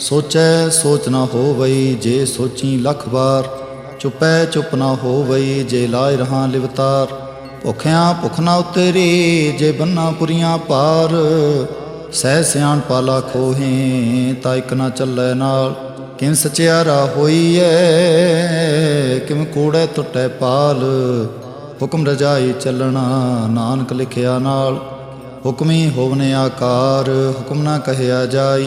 ਸੋਚੈ ਸੋਚ ਨਾ ਹੋਵਈ ਜੇ ਸੋਚੀ ਲੱਖ ਵਾਰ। ਚੁਪੈ ਚੁਪ ਨਾ ਹੋਵਈ ਜੇ ਲਾਇ ਰਹਾ ਲਿਵਤਾਰ। ਭੁਖਿਆਂ ਭੁਖ ਨਾ ਉਤਰੀ ਜੇ ਬੰਨਾ ਪੁਰੀਆਂ ਪਾਰ। ਸਹਿ ਸਿਆਣ ਪਾਲਾ ਖੋਹੇ ਤਾਂ ਇਕ ਨਾ ਚੱਲੈ ਨਾਲ। ਕਿਨ ਸਚਿਆਰਾ ਹੋਈਐ ਕਿਮ ਕੂੜੈ ਟੁੱਟੈ ਪਾਲ। ਹੁਕਮ ਰਜਾਈ ਚੱਲਣਾ ਨਾਨਕ ਲਿਖਿਆ ਨਾਲ। ਹੁਕਮੀ ਹੋਵਨੇ ਆਕਾਰ, ਹੁਕਮ ਨਾ ਕਹਿਆ ਜਾਈ।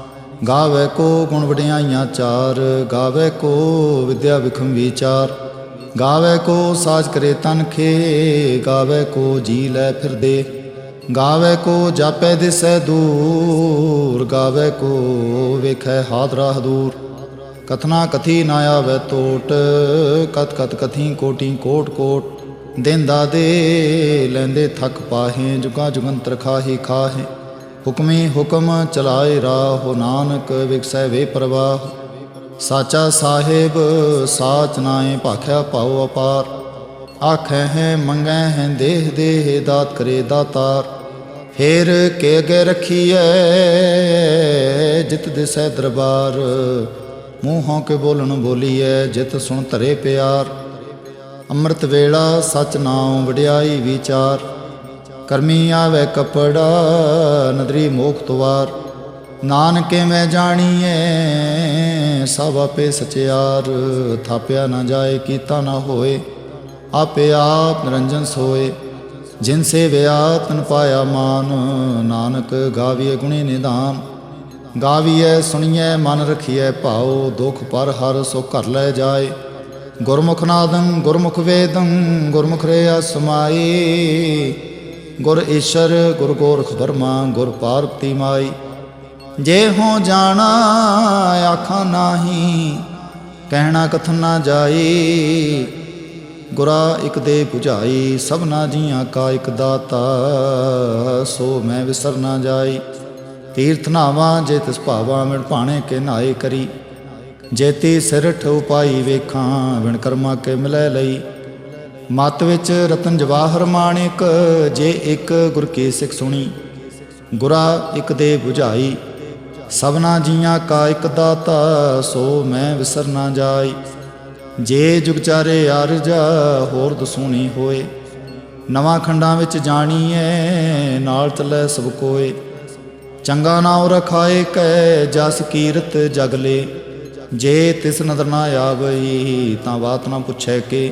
ਗਾਵੇ ਕੋ ਗੁਣ ਵਡਿਆਈਆਂ ਚਾਰ, ਗਾਵੇ ਕੋ ਵਿਦਿਆ ਵਿਖਮ ਵਿਚਾਰ। ਗਾਵੇ ਕੋ ਸਾਜ ਕਰੇ ਤਨ ਖੇ, ਗਾਵੇ ਕੋ ਜੀ ਲੈ ਫਿਰਦੇ ਗਾਵੇ ਕੋ ਜਾਪੈ ਦਿਸੈ ਦੂਰ, ਗਾਵੇ ਕੋ ਵੇਖੈ ਹਾਦਰਾ ਹਦੂਰ ਕਥਨਾ ਕਥੀ ਨਾ ਆਵੇ ਟੋਟ ਕਤ ਕਤ ਕਥੀ ਕੋਟੀ ਕੋਟ ਕੋਟ। ਦੇਂਦਾ ਦੇ, ਲੈਂਦੇ ਥਕ ਪਾਹੇ, ਜੁਗਾ ਜੁਗੰਤਰ ਖਾਹੀ ਖਾਹੇ। ਹੁਕਮੀ ਹੁਕਮ ਚਲਾਏ ਰਾਹੁ ਨਾਨਕ, ਵਿਕਸੈ ਵੇ ਪ੍ਰਵਾਹ। ਸਾਚਾ ਸਾਹਿਬ, ਸਾਚ ਨਾਏ ਭਾਖਿਆ ਪਾਉ ਅਪਾਰ। ਆਖੈ ਹੈ, ਮੰਗੈ ਹੈ, ਦੇਹ ਦੇਹ ਦਾਤ ਕਰੇ ਦਾਤਾਰ। ਫੇਰ ਕੇ ਅਗੇ ਰਖੀਐ, ਜਿਤ ਦਿਸੈ ਦਰਬਾਰ। ਮੂੰਹੋਂ ਕੇ ਬੋਲਣ ਬੋਲੀਐ, ਜਿਤ ਸੁਣ ਧਰੇ ਪਿਆਰ। ਅੰਮ੍ਰਿਤ ਵੇਲਾ ਸਚ ਨਾਮ ਵਡਿਆਈ ਵਿਚਾਰ। ਕਰਮੀ ਆਵੇ ਕਪੜਾ, ਨਦਰੀ ਮੋਖ ਤਵਾਰ। ਨਾਨਕੇ ਮੈਂ ਜਾਣੀਏ ਸਭ ਆਪੇ ਸਚਿਆਰ। ਥਾਪਿਆ ਨਾ ਜਾਏ, ਕੀਤਾ ਨਾ ਹੋਏ, ਆਪੇ ਆਪ ਨਿਰੰਜਨ ਸੋਏ। ਜਿਨ ਸੇ ਵਿਆ ਤਨ ਪਾਇਆ ਮਾਨ। ਨਾਨਕ ਗਾਵੀਏ ਗੁਣੇ ਨਿਧਾਨ। ਗਾਵੀਐ, ਸੁਣੀਐ, ਮਨ ਰਖੀਐ ਭਾਉ। ਦੁਖ ਪਰ ਹਰ ਸੋ ਘਰ ਲੈ ਜਾਏ। ਗੁਰਮੁਖ ਨਾਦੰ, ਗੁਰਮੁਖ ਵੇਦੰ, ਗੁਰਮੁਖ ਰਿਆ ਸਮਾਈ ਗੁਰ ਈਸ਼ਰ, ਗੁਰ ਗੋਰਖ ਬਰਮਾ ਗੁਰ ਪਾਰਬਤੀ ਮਾਈ। ਜੇ ਹੋ ਜਾਣਾ ਆਖਾਂ ਨਾਹੀ, ਕਹਿਣਾ ਕਥਨ ਨਾ ਜਾਈ। ਗੁਰਾ ਇਕ ਦੇ 부ਝਾਈ ਸਭਨਾ ਜੀਆਂ ਕਾ ਇਕ ਦਾਤਾ, ਸੋ ਮੈਂ ਵਿਸਰ ਨਾ ਜਾਈ। ਤੀਰਥ ਨਾਵਾਂ, ਜੇ ਤਿਸ ਭਾਵਾ ਮਿਣ ਭਾਣੇ ਕੇ ਨਾਏ ਕਰੀ। ਜੇਤੀ ਸਿਰਠ ਉਪਾਈ ਵੇਖਾਂ, ਵਿਣ ਕਰਮਾ ਕੇ ਮਿਲੈ ਲਈ। ਮਤ ਵਿੱਚ ਰਤਨ ਜਵਾਹਰ ਮਾਣਿਕ, ਜੇ ਇੱਕ ਗੁਰ ਕੀ ਸਿੱਖ ਸੁਣੀ, ਗੁਰਾ ਇੱਕ ਦੇ 부ਝਾਈ, ਸਭਨਾ ਜੀਆਂ ਕਾ ਇੱਕ ਦਾਤਾ, ਸੋ ਮੈਂ ਵਿਸਰ ਨਾ ਜਾਈ ਜੇ ਜੁਗਚਾਰੇ ਅਰਜਾ ਹੋਰ ਦਸੂਣੀ ਹੋਏ। ਨਵਾਂ ਖੰਡਾਂ ਵਿੱਚ ਜਾਣੀਏ ਨਾਲ ਚੱਲੇ ਸਭ ਕੋਏ। ਚੰਗਾ ਨਾਉ ਰਖਾਏ ਕੈ, ਜਸ ਕੀਰਤ ਜਗਲੇ ਜੇ ਤਿਸ ਨਦਰ ਨਾ ਆਵਈ, ਤਾਂ ਬਾਤ ਨਾ ਪੁੱਛੈ ਕੇ।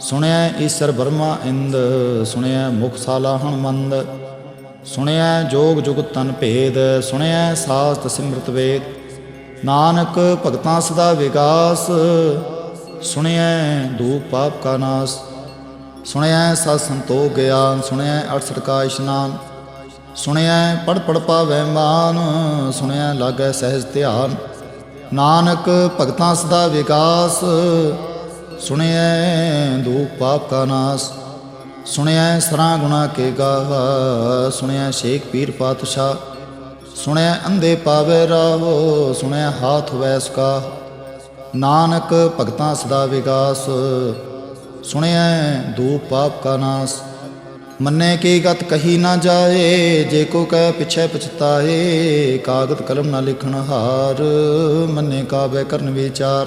ਸੁਣਿਆ ਈਸ਼ਰ ਬਰਮਾ ਇੰਦ ਸੁਣਿਆ ਮੁਖ ਸਾਲਾਹਣ ਮੰਦ ਸੁਣਿਆ ਜੋਗ ਜੁਗਤ ਤਨ ਭੇਦ ਸੁਣਿਆ ਸਾਸਤ ਸਿਮਰਤ ਵੇਦ, ਨਾਨਕ ਭਗਤਾਂ ਸਦਾ ਵਿਕਾਸ ਸੁਣਿਆ ਦੁਖ ਪਾਪ ਕਾ ਨਾਸ ਸੁਣਿਆ ਸਤ ਸੰਤੋਖ ਗਿਆਨ ਸੁਣਿਆ 68 ਕਾ ਇਸ਼ਨਾਨ ਸੁਣਿਆ ਪੜ ਪੜ ਪਾਵੇ ਮਾਨ ਸੁਣਿਆ ਲਾਗੈ ਸਹਿਜ ਧਿਆਨ, ਨਾਨਕ ਭਗਤਾਂ ਸਦਾ ਵਿਕਾਸ ਸੁਣਿਆ ਦੁਖ ਪਾਪ ਕਾ ਨਾਸ ਸੁਣਿਆ ਸਰਾ ਗੁਣਾ ਕੇ ਗਾਵਾ ਸੁਣਿਆ ਸ਼ੇਖ ਪੀਰ ਪਾਤਸ਼ਾਹ ਸੁਣਿਆ ਅੰਧੇ ਪਾਵੇ ਰਾਵੋ ਸੁਣਿਆ ਹਾਥ ਵੈਸ ਕਾ। ਨਾਨਕ ਭਗਤਾਂ ਸਦਾ ਵਿਗਾਸ, ਸੁਣਿਐ ਦੂਪ ਪਾਪ ਕਾ ਨਾਸ, ਮੰਨੇ ਕੀ ਗਤ ਕਹੀ ਨਾ ਜਾਏ, ਜੇ ਕੋ ਕਹਿ ਪਿਛੈ ਪਛਤਾਏ ਕਾਗਦ ਕਲਮ ਨਾ ਲਿਖਣ ਹਾਰ, ਮੰਨੇ ਕਾਬੈ ਕਰਨ ਵਿਚਾਰ।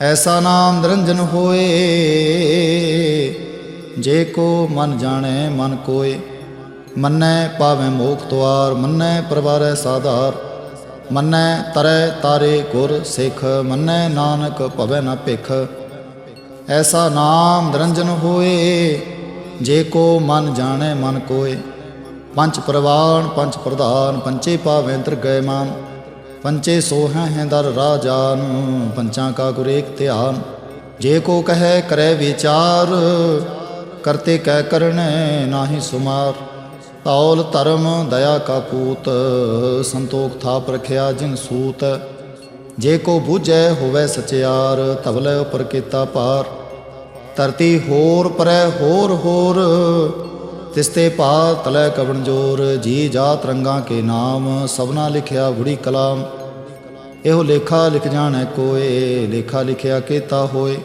ਐਸਾ ਨਾਮ ਨਿਰੰਜਨ ਹੋਏ, ਜੇ ਕੋ ਮਨ ਜਾਣੈ ਮਨ ਕੋਏ। ਮੰਨੈ ਪਾਵੈ ਮੋਖ ਤੁਆਰ ਮੰਨੈ ਪਰਵਾਰੈ ਸਾਧਾਰ। ਮੰਨੈ ਤਰੈ ਤਾਰੇ ਗੁਰ ਸਿੱਖ, ਮੰਨੈ ਨਾਨਕ ਭਵੈ ਨਾ ਭਿਖ। ਐਸਾ ਨਾਮ ਨਿਰੰਜਨ ਹੋਏ, ਜੇ ਕੋ ਮਨ ਜਾਣੈ ਮਨ ਕੋਏ। ਪੰਜ ਪ੍ਰਵਾਨ, ਪੰਜ ਪ੍ਰਧਾਨ ਪੰਚੇ ਪਾਵੈ ਗਏ ਮਾਨ। ਪੰਚੇ ਸੋਹੈ ਹੈ ਦਰ ਰਾਜਾਨ, ਪੰਚਾਂ ਕਾ ਗੁਰ ਧਿਆਨ। ਜੇ ਕੋ ਕਹੈ, ਕਰੈ ਵਿਚਾਰ, ਕਰਤੇ ਕਹਿ ਕਰਣੈ ਨਾਹੀ ਸੁਮਾਰ। ਤੌਲ ਧਰਮ ਦਇਆ ਕਾ ਪੂਤ, ਸੰਤੋਖ ਥਾਪ ਰਖਿਆ ਜਿਨ ਸੂਤ। ਜੇ ਕੋ ਬੁਝੈ ਹੋਵੇ ਸਚਿਆਰ ਤਵਲੇ ਉਪਰ ਕੀਤਾ ਪਾਰ ਧਰਤੀ ਹੋਰ ਪਰੈ ਹੋਰ ਹੋਰ, ਤਿਸਤੇ ਪਾ ਤਲੈ ਕਵਣ ਜੋਰ। ਜੀ ਜਾਤ ਰੰਗਾਂ ਕੇ ਨਾਮ, ਸਭਨਾ ਲਿਖਿਆ ਬੁੜੀ ਕਲਾਮ। ਇਹੋ ਲੇਖਾ ਲਿਖ ਜਾਣੈ ਕੋਏ, ਲੇਖਾ ਲਿਖਿਆ ਕੀਤਾ ਹੋਏ।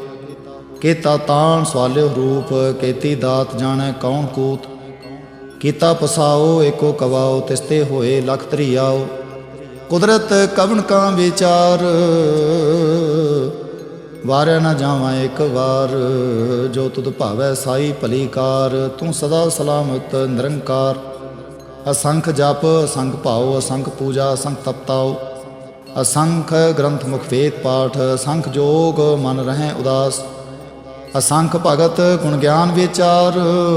ਕੀਤਾ ਤਾਣ ਸਵਾਲਿਓ ਰੂਪ, ਕੀਤੀ ਦਾਤ ਜਾਣੈ ਕੌਣ ਕੂਤ। ਕੀਤਾ ਪਸਾਓ, ਏਕੋ ਕਵਾਓ, ਤਿਸਤੇ ਹੋਏ ਲਖ ਤਰੀਆਓ ਕੁਦਰਤ ਕਵਣ ਕਾ ਵਿਚਾਰ ਵਾਰਿਆ ਨਾ ਜਾਵਾਂ ਇੱਕ ਵਾਰ। ਜੋ ਤੁਧ ਭਾਵੈ ਸਾਈ ਭਲੀ ਕਾਰ ਤੂੰ ਸਦਾ ਸਲਾਮਤ ਨਿਰੰਕਾਰ। ਅਸੰਖ ਜਪ, ਅਸੰਖ ਭਾਉ, ਅਸੰਖ ਪੂਜਾ, ਅਸੰਖ ਤਪਤਾਓ ਅਸੰਖ ਗ੍ਰੰਥ ਮੁਖ ਵੇਦ ਪਾਠ, ਅਸੰਖ ਜੋਗ ਮਨ ਰਹਿ ਉਦਾਸ। ਅਸੰਖ ਭਗਤ ਗੁਣ ਗਿਆਨ ਵਿਚਾਰ,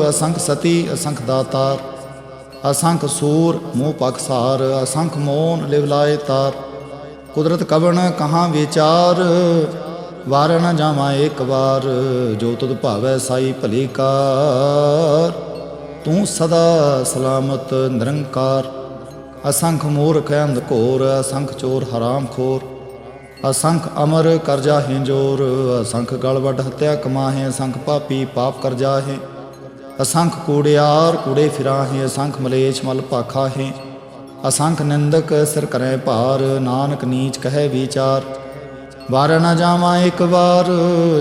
ਅਸੰਖ ਸਤੀ, ਅਸੰਖ ਦਾਤਾਰ। ਅਸੰਖ ਸੂਰ ਮੋਹ ਪਖਸਾਰ ਅਸੰਖ ਮੋਨ ਲਿਵਲਾਏ ਤਾਰ। ਕੁਦਰਤ ਕਵਣ ਕਹਾਂ ਵਿਚਾਰ ਵਾਰ ਨ ਜਾਵਾਂ ਇੱਕ ਵਾਰ, ਜੋ ਤੁਧ ਭਾਵੈ ਸਾਈ ਭਲੀ ਕਾਰ। ਤੂੰ ਸਦਾ ਸਲਾਮਤ ਨਿਰੰਕਾਰ। ਅਸੰਖ ਮੂਰਖ ਅੰਧ ਘੋਰ, ਅਸੰਖ ਚੋਰ ਹਰਾਮ ਖੋਰ। ਅਸੰਖ ਅਮਰ ਕਰਜਾ ਹਿੰਜੋਰ ਅਸੰਖ ਗਲਵਟ ਹਤਿਆ ਕਮਾਹੇ, ਅਸੰਖ ਪਾਪੀ ਪਾਪ ਕਰਜਾ ਜਾਹੇ। ਅਸੰਖ ਕੂੜਿਆਰ ਕੂੜੇ ਫਿਰਾਹੇ, ਅਸੰਖ ਮਲੇਛ ਮਲ ਭਾਖਾ ਹੈ ਅਸੰਖ ਨਿੰਦਕ ਸਿਰ ਕਰੈ ਭਾਰ, ਨਾਨਕ ਨੀਚ ਕਹਿ ਵਿਚਾਰ। ਵਾਰ ਨਾ ਜਾਵਾਂ ਇੱਕ ਵਾਰ,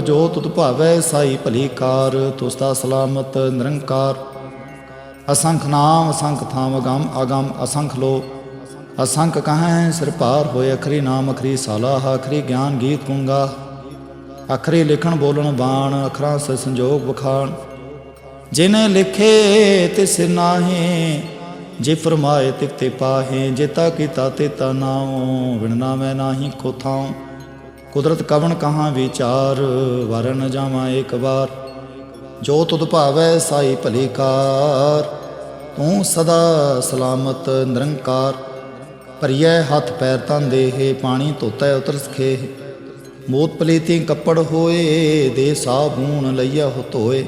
ਜੋ ਤੁਧ ਭਾਵੈ ਸਾਈ ਭਲੀ ਕਾਰ ਤੁਸਤਾ ਸਲਾਮਤ ਨਿਰੰਕਾਰ। ਅਸੰਖ ਨਾਮ, ਅਸੰਖ ਥਾਮ, ਅਗੰਮ ਅਗੰਮ, ਅਸੰਖ ਲੋ ਅਸੰਖ ਕਹੈ ਸਿਰ ਭਾਰ ਹੋਏ, ਅਖਰੀ ਨਾਮ, ਅਖਰੀ ਸਾਲਾਹ, ਅਖਰੀ ਗਿਆਨ ਗੀਤ ਗੁੰਗਾ ਅਖਰੀ ਲਿਖਣ, ਬੋਲਣ, ਬਾਣ, ਅਖਰਾਂ ਸੇ ਸੰਜੋਗ ਬਖਾਣ ਜਿਨੇ ਲਿਖੇ, ਤਿਸ ਨਾਹੀ, ਜੇ ਫਰਮਾਏ ਤਿਕ ਤੇ ਪਾਹੇ। ਜੇਤਾ ਕੀਤਾ ਤੇਤਾ ਨਾਉ ਵਿਣਨਾ ਮੈਂ ਨਾਹੀ ਕੋ ਥਾਉ। ਕੁਦਰਤ ਕਵਣ ਕਹਾਂ ਵਿਚਾਰ ਵਰਨ ਜਾਵਾਂ ਇੱਕ ਵਾਰ। ਜੋ ਤੁਧ ਭਾਵੈ ਸਾਈ ਭਲੀ ਕਾਰ ਤੂੰ ਸਦਾ ਸਲਾਮਤ ਨਿਰੰਕਾਰ। ਭਰੀਐ ਹੱਥ ਪੈਰ ਤਨ ਦੇਹ, ਪਾਣੀ ਧੋਤੈ ਉਤਰ ਸਖੇ। ਮੋਤ ਪਲੀਤੀ ਕੱਪੜ ਹੋਏ, ਦੇ ਸਾਬੂਨ ਲਈਆ ਹੋ ਧੋਏ।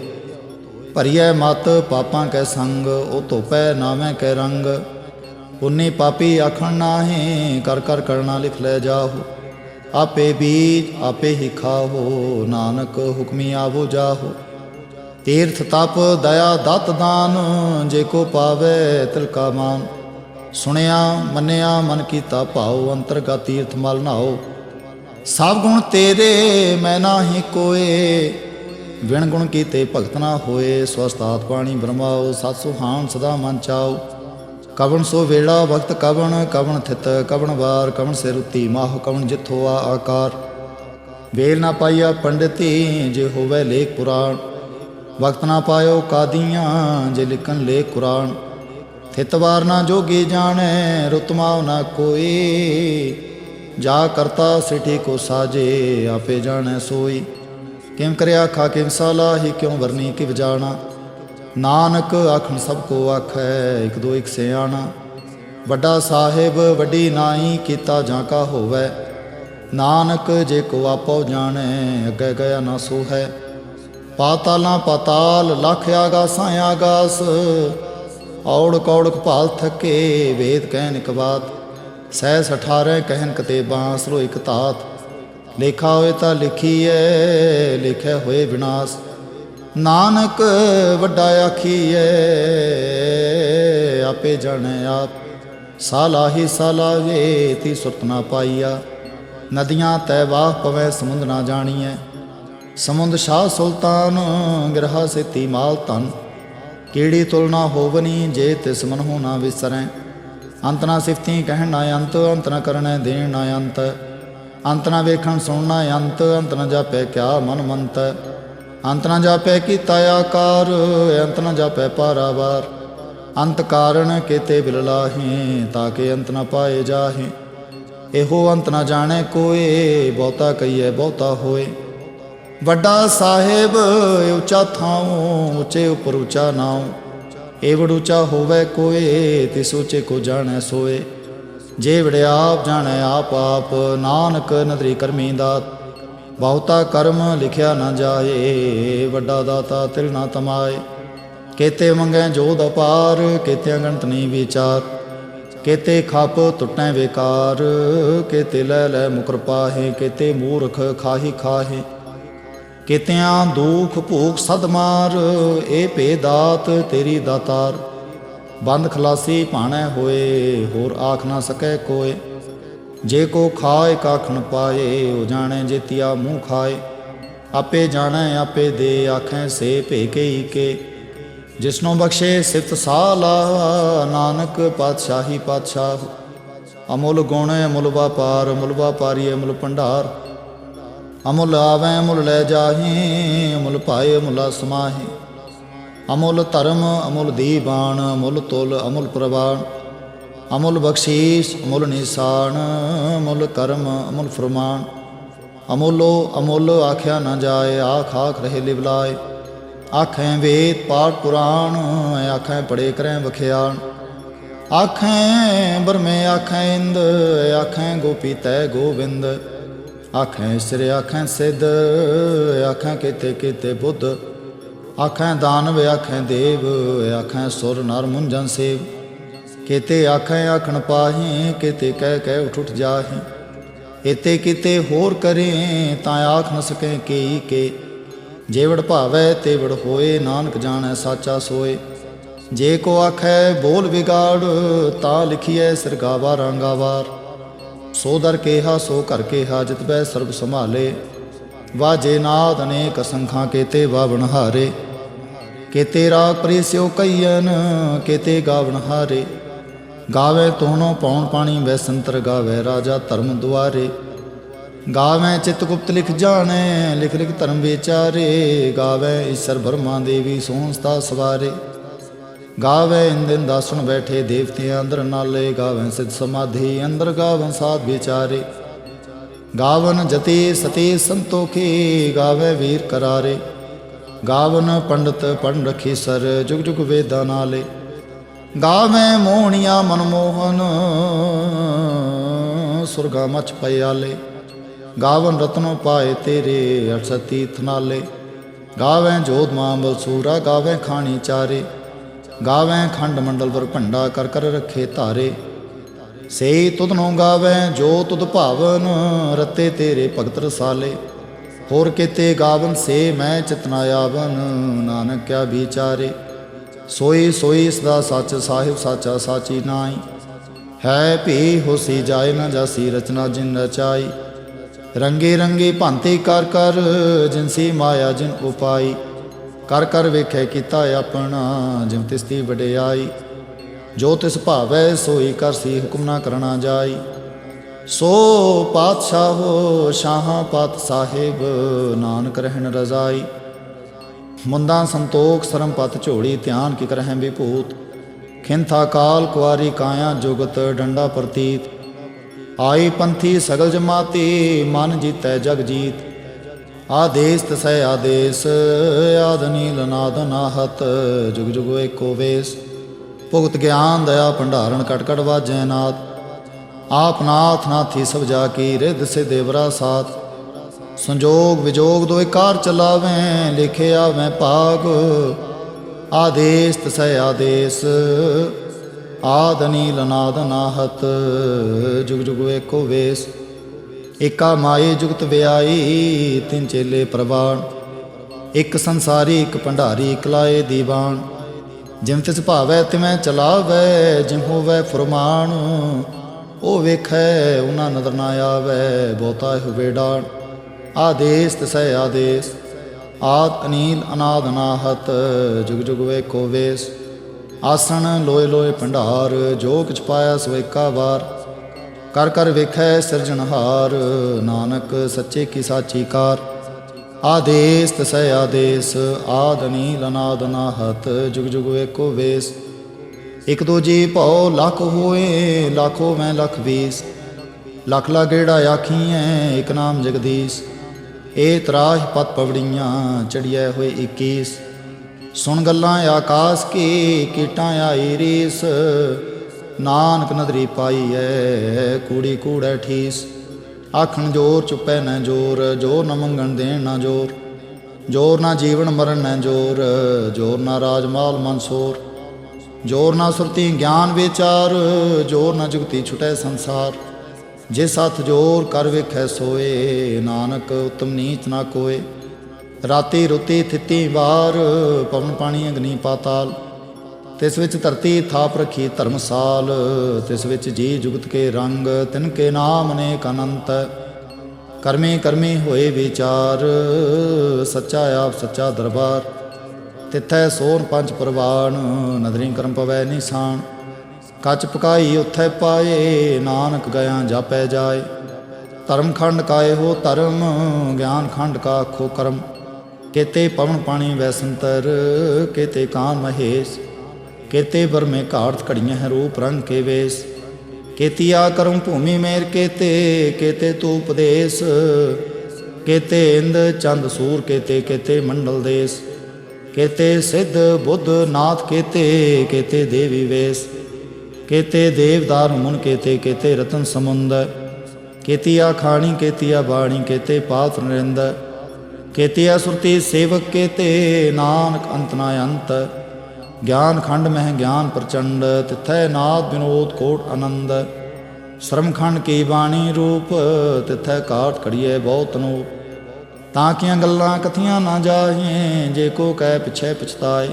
ਭਰੀਐ ਮਤ ਪਾਪਾਂ ਕੈ ਸੰਗ, ਉਹ ਧੋਪੈ ਨਾਵੇਂ ਕੈ ਰੰਗ। ਪੁੰਨੀ ਪਾਪੀ ਆਖਣ ਨਾਹੀ, ਕਰ ਕਰ ਕਰਨਾ ਲਿਖ ਲੈ ਜਾਹੋ। ਆਪੇ ਬੀਜ ਆਪੇ ਹੀ ਖਾਹੋ, ਨਾਨਕ ਹੁਕਮੀ ਆਵੋ ਜਾਹੋ। ਤੀਰਥ ਤਪ ਦਇਆ ਦਤ ਦਾਨ, ਜੇ ਕੋ ਪਾਵੇ ਤਿਲ ਕਾ ਮਾਨ। ਸੁਣਿਆ, ਮੰਨਿਆ, ਮਨ ਕੀਤਾ ਭਾਉ, ਅੰਤਰਗਤ ਤੀਰਥ ਮਲ ਨਾਓ ਸਭ ਗੁਣ ਤੇਰੇ, ਮੈਂ ਨਾਹੀ ਕੋਏ। ਵਿਣ ਗੁਣ ਕੀਤੇ ਭਗਤ ਨਾ ਹੋਏ ਸਵਸਤਾਤ ਪਾਣੀ ਬ੍ਰਹਮਾਓ ਸਤ ਸੁਹਾਨ ਸਦਾ ਮਨ ਚਾਓ ਕਵਣ ਸੋ ਵੇੜਾ ਵਕਤ ਕਵਣ ਕਵਣ ਥਿਤ, ਕਵਣ ਵਾਰ, ਕਵਣ ਸਿਰ ਰੁਤੀ ਮਾਹ, ਕਵਣ ਜਿਥੋ ਆ ਆਕਾਰ। ਵੇਲ ਨਾ ਪਾਈਆ ਪੰਡਤੀ ਜੇ ਹੋਵੇ ਲੇਖ ਪੁਰਾਣ। ਵਕਤ ਨਾ ਪਾਇਓ ਕਾਦੀਆਂ, ਜੇ ਲਿਖਣ ਲੇਖ ਕੁਰਾਨ। ਥਿਤ ਵਾਰ ਨਾ ਜੋਗੀ ਜਾਣੈ ਰੁਤਮਾਉ ਨਾ ਕੋਈ। ਜਾ ਕਰਤਾ ਸਿਠੀ ਕੋ ਸਾਜੇ, ਆਪੇ ਜਾਣੈ ਸੋਈ। ਕਿਮ ਕਰਿਆ ਖਾ ਕਿਮ ਸਾਲਾਹੀ ਕਿਉ ਵਰਨੀ ਕਿਵ ਜਾਣਾ। ਨਾਨਕ ਆਖਣ ਸਭ ਕੋ ਆਖੈ, ਇਕ ਦੋ ਇਕ ਸਿਆਣਾ। ਵੱਡਾ ਸਾਹਿਬ, ਵੱਡੀ ਨਾਈ, ਕੀਤਾ ਜਾਂ ਕਾ ਹੋਵੇ। ਨਾਨਕ ਜੇ ਕੋ ਆਪੋ ਜਾਣੈ, ਅੱਗੇ ਗਿਆ ਨਾ ਸੋ ਹੈ ਪਾਤਾਲਾਂ ਪਾਤਾਲ, ਲਖ ਆਗਾਸਾਂ ਆਗਾਸ। ਔੜ ਕੌੜਕ ਭਾਲ ਥਕੇ, ਵੇਦ ਕਹਿਨ ਇਕ ਬਾਤ। ਸਹਿ ਸਠਾਰੇ ਕਹਿਨ ਕਤੇ ਬਾਂਸ ਲੋ ਇਕ ਤਾਤ ਲੇਖਾ ਹੋਏ ਤਾਂ ਲਿਖੀ ਲਿਖੀਐ ਲਿਖਿਆ ਹੋਏ ਵਿਨਾਸ਼। ਨਾਨਕ ਵੱਡਾ ਆਖੀ ਆਖੀਐ, ਆਪੇ ਜਾਣੈ ਆਪ। ਸਾਲਾਹੀ ਸਾਲਾਵੇ ਤੀ ਸੁਰਤ ਨਾ ਪਾਈਆ। ਨਦੀਆਂ ਤੈ ਵਾਹ ਪਵੈ, ਸਮੁੰਦ ਨਾ ਜਾਣੀਐ। ਸਮੁੰਦ ਸ਼ਾਹ ਸੁਲਤਾਨ, ਗਿਰਹਾ ਸੇਤੀ ਮਾਲ ਧਨ। ਕੀੜੀ ਤੁਲਨਾ ਹੋਵਨੀ ਜੇ ਤਿਸ ਮਨ ਹੋ ਨਾ ਵਿਸਰੈ। ਅੰਤ ਨਾ ਸਿਫਤੀ ਕਹਿਣ ਨਾ ਅੰਤ ਅੰਤ ਨਾ ਕਰਨੈ ਦੇਣ ਨਾ ਅੰਤ। ਅੰਤ ਨਾ ਵੇਖਣ ਸੁਣਨਾ ਅੰਤ ਅੰਤ ਨਾ ਜਾਪੈ ਕਿਆ ਮਨ ਮੰਤ। ਅੰਤ ਨਾ ਜਾਪੈ ਕੀਤਾ ਆਕਾਰ, ਅੰਤ ਨਾ ਜਾਪੈ ਪਾਰਾਵਾਰ। ਅੰਤ ਕਾਰਣ ਕੇਤੇ ਬਿਲ ਲਾਹੇ, ਤਾਂ ਕਿ ਅੰਤ ਨਾ ਪਾਏ ਜਾਹੇ। ਇਹੋ ਅੰਤ ਨਾ ਜਾਣੇ ਕੋਏ ਬਹੁਤਾ ਕਹੀਏ ਬਹੁਤਾ ਹੋਏ। ਵੱਡਾ ਸਾਹਿਬ ਉੱਚਾ ਥਾਉ, ਉੱਚੇ ਉਪਰ ਉੱਚਾ ਨਾਉ। ਏਵੜ ਉੱਚਾ ਹੋਵੇ ਕੋਏ, ਤਿਸ ਉੱਚੇ ਕੋ ਜਾਣੈ ਸੋਏ। ਜੇ ਵੜਿਆ ਆਪ ਜਾਣੈ ਆਪ ਆਪ, ਨਾਨਕ ਨਦਰੀ ਕਰਮੀ ਦਾਤ। ਬਹੁਤਾ ਕਰਮ ਲਿਖਿਆ ਨਾ ਜਾਏ, ਵੱਡਾ ਦਾਤਾ ਤਿਲ ਨਾ ਤਮਾਏ। ਕੇਤੇ ਮੰਗੈ ਜੋਦ ਅਪਾਰ, ਕੇਤੇ ਗਣਤ ਨਹੀਂ ਵਿਚਾਰ। ਕੇਤੇ ਖਪ ਟੁੱਟੈ ਵਿਕਾਰ, ਕੇਤੇ ਲੈ ਲੈ ਮੁਕਰ ਪਾਹੇ, ਕੇਤੇ ਮੂਰਖ ਖਾਹੀ ਖਾਹੇ। ਕਿਤਿਆਂ ਦੁਖ ਭੂਖ ਸਦ ਮਾਰ ਇਹ ਭੇ ਦਾਤ ਤੇਰੀ ਦਾਤਾਰ। ਬੰਦ ਖਲਾਸੀ ਭਾਣੈ ਹੋਏ, ਹੋਰ ਆਖ ਨਾ ਸਕੈ ਕੋਏ। ਜੇ ਕੋ ਖਾਏ, ਕਾਖਣ ਪਾਏ, ਉਹ ਜਾਣੈ ਜੇਤੀਆ ਮੂੰਹ ਖਾਏ। ਆਪੇ ਜਾਣੈ, ਆਪੇ ਦੇ, ਆਖੈ ਸੇ ਭੇ ਕੇ ਹੀ ਕੇ। ਜਿਸਨੂੰ ਬਖਸ਼ੇ ਸਿਫਤ ਸਾਲਾ ਨਾਨਕ ਪਾਤਸ਼ਾਹੀ ਪਾਤਸ਼ਾਹ। ਅਮੁੱਲ ਗੁਣ, ਅਮੁੱਲ ਵਪਾਰ, ਅਮੁੱਲ ਵਪਾਰੀ, ਅਮੁੱਲ ਭੰਡਾਰ। ਅਮੁੱਲ ਆਵੈ, ਅਮੁੱਲ ਲੈ ਜਾਹੀ, ਅਮੁਲ ਪਾਏ ਅਮੁੱਲਾ ਸਮਾਹੀ। ਅਮੁਲ ਧਰਮ, ਅਮੁਲ ਦੀਵਾਨ, ਅਮੁਲ ਤੁਲ, ਅਮੁਲ ਪ੍ਰਵਾਨ। ਅਮੁਲ ਬਖਸ਼ੀਸ਼, ਅਮੁਲ ਨਿਸ਼ਾਨ, ਅਮੁਲ ਕਰਮ, ਅਮੁਲ ਫਰਮਾਨ। ਅਮੁੱਲੋ, ਅਮੁੱਲ ਆਖਿਆ ਨਾ ਜਾਏ, ਆਖ ਆਖ ਰਹੇ ਲਿਵਲਾਏ ਆਖੈ ਵੇਦ, ਪਾਠ, ਪੁਰਾਣ ਆਖੈ ਪੜੇ ਕਰੈ ਵਖਿਆਣ। ਆਖੈ ਬਰਮੇ, ਆਖੈ ਇੰਦ ਆਖੈ ਗੋਪੀ ਤੈ ਗੋਬਿੰਦ ਆਖੈ ਸਿਰ, ਆਖੈ ਸਿੱਧ, ਆਖੈ ਕਿਤੇ ਕਿਤੇ ਬੁੱਧ। ਆਖੈ ਦਾਨਵ ਆਖੈ ਦੇਵ, ਆਖੈ ਸੁਰ ਨਰ ਮੁੰਜਨ ਸੇਵ। ਕਿਤੇ ਆਖੈ ਆਖਣ ਪਾਹੀ, ਕਿਤੇ ਕਹਿ ਕਹਿ ਉਠ ਉਠ ਜਾਹੀ। ਇਤੇ ਕਿਤੇ ਹੋਰ ਕਰੇ, ਤਾਂ ਆਖ ਨ ਸਕੇ ਕੀ ਕੇ। ਜੇਵੜ ਭਾਵੈ, ਤੇਵੜ ਹੋਏ, ਨਾਨਕ ਜਾਣੈ ਸਾਚਾ ਸੋਏ। ਜੇ ਕੋ ਆਖੈ ਬੋਲ ਵਿਗਾੜ, ਤਾਂ ਲਿਖੀਐ ਸਰਗਾਵਾ ਰੰਗਾਵਾਰ ਸੋ ਦਰ ਕੇਹਾ, ਸੋ ਘਰ ਕੇਹਾ, ਜਿਤ ਬੈ ਸਰਬ ਸੰਭਾਲੇ। ਵਾਜੇ ਨਾਦ ਅਨੇਕ ਸੰਖਾਂ ਕੇਤੇ ਵਾਵਣ ਹਾਰੇ ਕੇਤੇ ਰਾਗ ਪ੍ਰੀਸਿਓ ਕਈਨ ਕੇਤੇ ਗਾਵਣ ਹਾਰੇ। ਗਾਵੇ ਤੋਣੋ ਪੌਣ ਪਾਣੀ ਵੈਸੰਤਰ ਗਾਵੇ ਰਾਜਾ ਧਰਮ ਦੁਆਰੇ। ਗਾਵੇ ਚਿਤ ਗੁਪਤ ਲਿਖ ਜਾਣੈ, ਲਿਖ ਲਿਖ ਧਰਮ ਵਿਚਾਰੇ। ਗਾਵੇ ਈਸ਼ਰ ਬਰਮਾ ਦੇਵੀ ਸੋਹਣਸਤਾ ਸਵਾਰੇ। ਗਾਵੇ ਇੰਦਨ ਦਾਸਣ ਬੈਠੇ ਦੇਵਤੇ ਅੰਦਰ ਨਾਲੇ, ਗਾਵੇ ਸਿਧ ਸਮਾਧੀ, ਅੰਦਰ ਗਾਵਨ ਸਾਧ ਵਿਚਾਰੇ। ਗਾਵਨ ਜਤੀ ਸਤੀ ਸੰਤੋਖੀ, ਗਾਵੇ ਵੀਰ ਕਰਾਰੇ। ਗਾਵਨ ਪੰਡਤ ਪੜਨ ਰਖੀ ਸਰ ਜੁਗ ਜੁਗ ਵੇਦਾਂ ਨਾਲੇ। ਗਾਵੇ ਮੋਹਣੀਆਂ ਮਨਮੋਹਨ, ਸੁਰਗਾ ਮਚ ਪਿਆਲੇ ਗਾਵਨ ਰਤਨੋ ਪਾਏ ਤੇਰੇ ਅਠ ਤੀਰਥ ਨਾਲੇ। ਗਾਵੇ ਜੋਤ ਮਾਂ ਬਸੂਰਾ ਗਾਵੇ ਖਾਣੀ ਚਾਰੇ। ਗਾਵੇ ਖੰਡ ਮੰਡਲ ਵਰ ਭੰਡਾ ਕਰ ਕਰ ਰੱਖੇ ਧਾਰੇ। ਸੇ ਤੁਧ ਨੂੰ ਗਾਵੇ, ਜੋ ਤੁਧ ਭਾਵਨ, ਰਤੇ ਤੇਰੇ ਭਗਤ ਰਸਾਲੇ। ਹੋਰ ਕਿਤੇ ਗਾਵਨ, ਸੇ ਮੈਂ ਚਿਤਨਾ ਆਵਨ ਨਾਨਕ ਕਿਆ ਵਿਚਾਰੇ। ਸੋਈ ਸੋਈ ਸਦਾ ਸੱਚ, ਸਾਹਿਬ ਸਾਚਾ, ਸਾਚੀ ਨਾਈ ਹੈ ਭੀ ਹੋਸੀ ਜਾਏ ਨਾ ਜਾਸੀ ਰਚਨਾ ਜਿਨ ਰਚਾਈ। ਰੰਗੇ ਰੰਗੇ ਭਾਂਤੇ ਕਰ ਕਰ ਜਿਨਸੀ ਮਾਇਆ, ਜਿਨ ਉਪਾਈ। ਕਰ ਕਰ ਵੇਖੇ ਕੀਤਾ ਆਪਣਾ ਜਿਮ ਤਿਸਤੀ ਵਡਿਆਈ। ਜੋ ਤਿਸ ਭਾਵੈ, ਸੋਈ ਕਰਸੀ ਹੁਕਮ ਨਾ ਕਰਨਾ ਜਾਈ। ਸੋ ਪਾਤਸ਼ਾਹੋ ਸ਼ਾਹਾਂ ਪਾਤ ਸਾਹਿਬ, ਨਾਨਕ ਰਹਿਣ ਰਜ਼ਾਈ। ਮੁੰਦਾ ਸੰਤੋਖ ਸਰਮ ਪਤ ਝੋੜੀ ਧਿਆਨ ਕੀ ਕਰਹਿ ਵਿਭੂਤ। ਖਿੰਥਾ ਕਾਲ ਕੁਆਰੀ ਕਾਇਆ ਜੁਗਤ ਡੰਡਾ ਪ੍ਰਤੀਤ। ਆਈ ਪੰਥੀ ਸਗਲ ਜਮਾਤੀ, ਮਨ ਜੀਤੈ ਜਗ ਜੀਤ। ਆਦੇਸ ਤਸੈ ਆਦੇਸ ਆਦਨੀ ਨੀਲ ਨਾਦ ਨਾਹਤ, ਜੁਗ ਜੁਗ ਏਕੋ ਵੇਸ। ਭੁਗਤ ਗਿਆਨ ਦਇਆ ਭੰਡਾਰਨ ਕਟਕਟ ਕਟ ਵਾਜੈ ਨਾਦ। ਆਪ ਨਾਥ ਨਾਥੀ ਸਭ ਜਾ ਕੀ, ਰਿਧ ਸੇ ਦੇਵਰਾ ਸਾਥ। ਸੰਜੋਗ ਵਿਜੋਗ ਦੋਇ ਕਾਰ ਚਲਾਵੇਂ, ਲਿਖੇ ਆਵੇਂ ਭਾਗ। ਆਦੇਸ ਤਸੈ ਆਦੇਸ ਆਦਨੀ ਅਨੀਲ ਅਨਾਦ ਅਨਾਹਤ ਜੁਗ ਜੁਗ ਏਕੋ ਵੇਸ। ਏਕਾ ਮਾਏ ਜੁਗਤ ਵਿਆਈ, ਤਿੰਨ ਚੇਲੇ ਪ੍ਰਵਾਨ। ਇੱਕ ਸੰਸਾਰੀ, ਇੱਕ ਭੰਡਾਰੀ, ਇੱਕ ਲਾਏ ਦੀਵਾਨ। ਜਿਮ ਤਿਸ ਭਾਵੈ ਤਿਵੇਂ ਚਲਾਵੈ, ਜਿਮ ਹੋਵੈ ਫਰਮਾਨ। ਉਹ ਵੇਖੈ ਉਹਨਾਂ ਨਦਰ ਨਾ ਆਵੈ, ਬਹੁਤਾ ਹੋਵੇ ਡਾਣ ਆਦੇਸ, ਤਸੈ ਆਦੇਸ। ਆਦ, ਅਨੀਲ, ਅਨਾਦ ਨਾਹਤ ਜੁਗ ਜੁਗ ਵੇਖੋ ਵੇਸ। ਆਸਣ, ਲੋਏ ਲੋਏ ਭੰਡਾਰ, ਜੋ ਕਿਛ ਪਾਇਆ ਸੋ ਏਕਾ ਵਾਰ। ਕਰ ਕਰ ਵੇਖੈ ਸਿਰਜਣਹਾਰ, ਨਾਨਕ ਸੱਚੇ ਕੀ ਸਾਚੀ ਕਾਰ। ਆਦੇਸ ਤਸੈ ਆਦੇਸ ਆਦਨੀ ਅਨੀਲ ਅਨਾਦ ਅਨਾਹਤ ਜੁਗ ਜੁਗ ਏਕੋ ਵੇਸ। ਇਕ ਦੋ ਜੀ ਭਉ ਲੱਖ ਹੋਏ, ਲੱਖੋ ਮੈਂ ਲੱਖ ਵੀਸ। ਲੱਖ ਲਾ ਗੇੜਾ ਆਖੀਐ, ਇਕ ਨਾਮ ਜਗਦੀਸ਼। ਏ ਤਰਾਹ ਪਤ ਪਵੜੀਆਂ, ਚੜੀਐ ਹੋਏ 21 ਸੁਣ ਗੱਲਾਂ ਆਕਾਸ ਕੀ, ਕੀਟਾਂ ਆਈ ਰੀਸ। ਨਾਨਕ ਨਦਰੀ ਪਾਈ ਐ ਕੂੜੀ ਕੂੜੈ ਠੀਸ। ਆਖਣ ਜੋਰ ਚੁੱਪੈ ਨਾ ਜੋਰ ਜੋਰ ਨਾ ਮੰਗਣ ਦੇਣ ਨਾ ਜੋਰ। ਜੋਰ ਨਾ ਜੀਵਨ ਮਰਨ ਨਾ ਜੋਰ ਜੋਰ ਨਾ ਰਾਜ ਮਾਲ ਮਨਸੂਰ ਜੋਰ ਨਾ ਸੁਰਤੀ ਗਿਆਨ ਵਿਚਾਰ, ਜੋਰ ਨਾ ਜੁਗਤੀ ਛੁਟੈ ਸੰਸਾਰ। ਜੇ ਸਤ ਜੋਰ ਕਰ ਵੇਖੈ ਸੋਏ, ਨਾਨਕ ਉਤਮ ਨੀਚ ਨਾ ਕੋਏ। ਰਾਤੀ ਰੁਤੀ ਥਿਤੀ ਵਾਰ, ਪਵਨ ਪਾਣੀ ਅਗਨੀ ਪਾਤਾਲ। ਤਿਸ ਵਿੱਚ ਧਰਤੀ ਥਾਪ ਰਖੀ ਧਰਮਸਾਲ, ਤਿਸ ਵਿੱਚ ਜੀ ਜੁਗਤ ਕੇ ਰੰਗ, ਤਿਨ ਕੇ ਨਾਮ ਨੇ ਕਨੰਤ ਕਰਮੇ ਕਰਮੇ ਹੋਏ ਵਿਚਾਰ, ਸੱਚਾ ਆਪ ਸੱਚਾ ਦਰਬਾਰ। ਤਿੱਥੈ ਸੋਨ ਪੰਜ ਪ੍ਰਵਾਨ, ਨਦਰੀ ਕਰਮ ਪਵੈ ਨਿਸ਼ਾਨ। ਕੱਚ ਪਕਾਈ ਉਥੈ ਪਾਏ, ਨਾਨਕ ਗਿਆ ਜਾਪੈ ਜਾਏ। ਧਰਮ ਖੰਡ ਕਾਏ ਹੋ ਧਰਮ, ਗਿਆਨ ਖੰਡ ਕਾ ਖੋ ਕਰਮ। ਕੇਤੇ ਪਵਨ ਪਾਣੀ ਵੈਸੰਤਰ ਕੇਤੇ ਕਾਨ ਮਹੇਸ਼। ਕੇਤੇ ਵਰਮੇ ਘਾੜਤ ਘੜੀਆਂ ਹੈ ਰੂਪ ਰੰਗ ਕੇ ਵੇਸ। ਕੇਤੀਆ ਕਰਮ ਭੂਮੀ ਮੇਰ ਕੇਤੇ ਕੇਤੇ ਤੂ ਉਪਦੇਸ। ਕੇਤੇ ਇੰਦ ਚੰਦ ਸੂਰ ਕੇਤੇ ਕੇਤੇ ਮੰਡਲ ਦੇਸ। ਕੇਤੇ ਸਿੱਧ ਬੁੱਧ ਨਾਥ ਕੇਤੇ ਕੇਤੇ ਦੇਵੀ ਵੇਸ। ਕੇਤੇ ਦੇਵਦਾਰ ਮੁਨ ਕੇਤੇ ਕੇਤੇ ਰਤਨ ਸਮੁੰਦ। ਕੇਤੀਆ ਖਾਣੀ, ਕੇਤੀਆ ਬਾਣੀ, ਕੇਤੇ ਪਾਤ ਨਰਿੰਦ। ਕੇਤੀਆ ਸੁਰਤੀ ਸੇਵਕ ਕੇਤੇ, ਨਾਨਕ ਅੰਤ ਨਾ ਅੰਤ। ਗਿਆਨ ਖੰਡ ਮਹਿ ਗਿਆਨ ਪ੍ਰਚੰਡ, ਤਿਥੈ ਨਾਦ ਵਿਨੋਦ ਕੋਟ ਆਨੰਦ। ਸ਼ਰਮ ਖੰਡ ਕੀ ਬਾਣੀ ਰੂਪ, ਤਿਥੈ ਕਾਟ ਘੜੀਏ ਬਹੁਤ ਨੂੰ ਤਾਂ ਕੀਆਂ ਗੱਲਾਂ ਕਥੀਆਂ ਨਾ ਜਾਹੀਏ ਜੇ ਕੋ ਕਹਿ ਪਿਛੈ ਪਛਤਾਏ।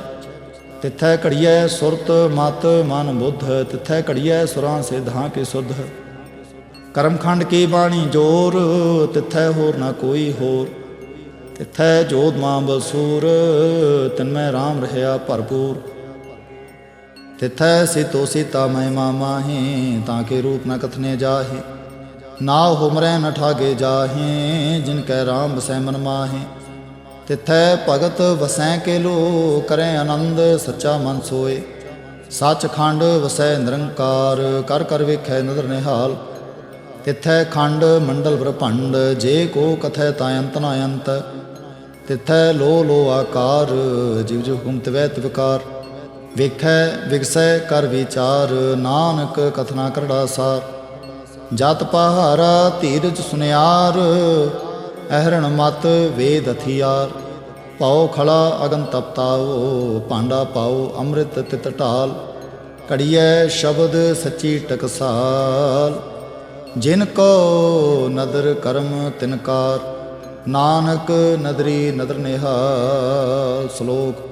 ਤਿਥੈ ਘੜੀਐ ਸੁਰਤ, ਮਤ, ਮਨ, ਬੁੱਧ, ਤਿਥੈ ਘੜੀਐ ਸੁਰਾਂ ਸਿਧਾਂ ਕੇ ਸੁਧ। ਕਰਮਖੰਡ ਕੀ ਬਾਣੀ ਜੋਰ, ਤਿਥੈ ਹੋਰ ਨਾ ਕੋਈ ਹੋਰ। ਤਿਥੈ ਜੋਤ ਮਾਂ ਬਸੂਰ ਤਨਮੈ RAM ਰਹਾ ਭਰਪੂਰ। ਤਿਥੈ ਸਿਤੋ ਸੀਤਾ ਮਹਿਮਾ ਮਾਹੇ, ਤਾਂ ਕੇ ਰੂਪ ਨ ਕਥਨੇ ਜਾਹੇ। ਨਾ ਹੁਮਰੈ ਨ ਠਾਗੇ ਜਾਹੇ, ਜਿਨ ਕੈ ਰਾਮ ਵਸੈ ਮਨ ਮਾਹੇ। ਤਿਥੈ ਭਗਤ ਵਸੈ ਕੇ ਲੋ ਕਰੈ ਆਨੰਦ ਸੱਚਾ ਮਨ ਸੋਏ। ਸੱਚਖੰਡ ਵਸੈ ਨਿਰੰਕਾਰ, ਕਰ ਕਰ ਵੇਖੈ ਨਦਰ ਨਿਹਾਲ। ਤਿਥੈ ਖੰਡ ਮੰਡਲ ਬ੍ਰਹਮੰਡ ਜੇ ਕੋ ਕਥੈ ਤਾਂ ਅੰਤ ਨਾ ਅੰਤ। ਤਿਥੈ ਲੋ ਲੋ ਆਕਾਰ, ਜਿਵ ਜਿਵ ਹੁਕਮ ਤਵੈ ਤਵਕਾਰ ਵੇਖੈ ਵਿਗਸੈ ਕਰ ਵਿਚਾਰ, ਨਾਨਕ ਕਥਨਾ ਕਰੜਾ ਸਾਰ। ਜਤ ਪਹਾਰਾ ਧੀਰਜ ਸੁਨਿਆਰ, ਅਹਰਣ ਮਤ ਵੇਦ ਹਥਿਆਰ ਪਾਉ ਖਲਾ ਅਗਨ ਤਪਤਾਓ, ਭਾਂਡਾ ਪਾਉ ਅੰਮ੍ਰਿਤ ਤਿਤ ਢਾਲ। ਘੜੀਐ ਸ਼ਬਦ ਸੱਚੀ ਟਕਸਾਲ। ਜਿਨ ਕੋ ਨਦਰ ਕਰਮ ਤਿਨਕਾਰ, ਨਾਨਕ ਨਦਰੀ ਨਦਰ ਨਿਹਾਲ। ਸ਼ਲੋਕ